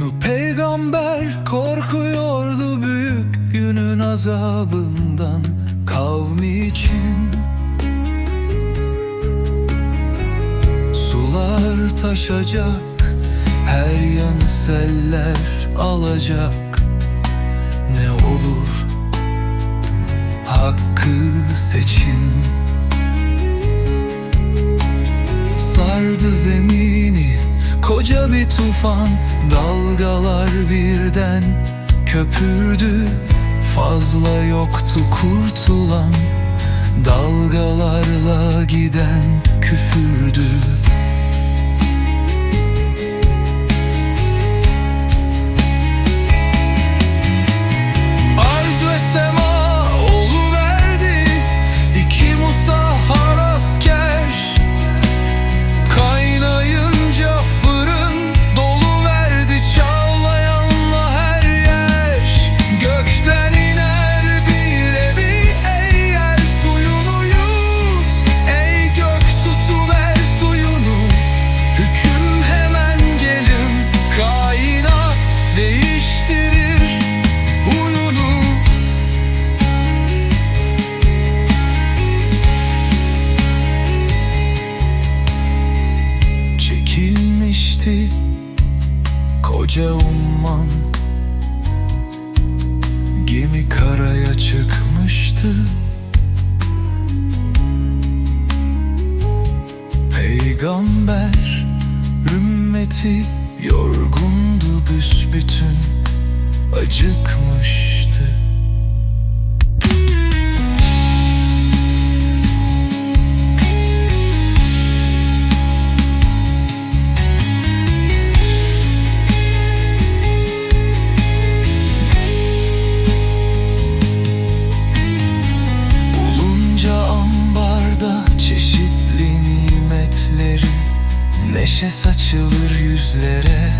Nu peygamber korkuyordu büyük günün azabından kavmi için. Sular taşacak her yanı seller alacak. Ne olur hakkı seçin. Sardı bir tufan Dalgalar birden köpürdü. Fazla yoktu kurtulan Dalgalarla giden küfürdü koca umman Gemi karaya çıkmıştı. Peygamber ümmeti yorgundu büsbütün Acıkmıştı Neşe saçılır yüzlere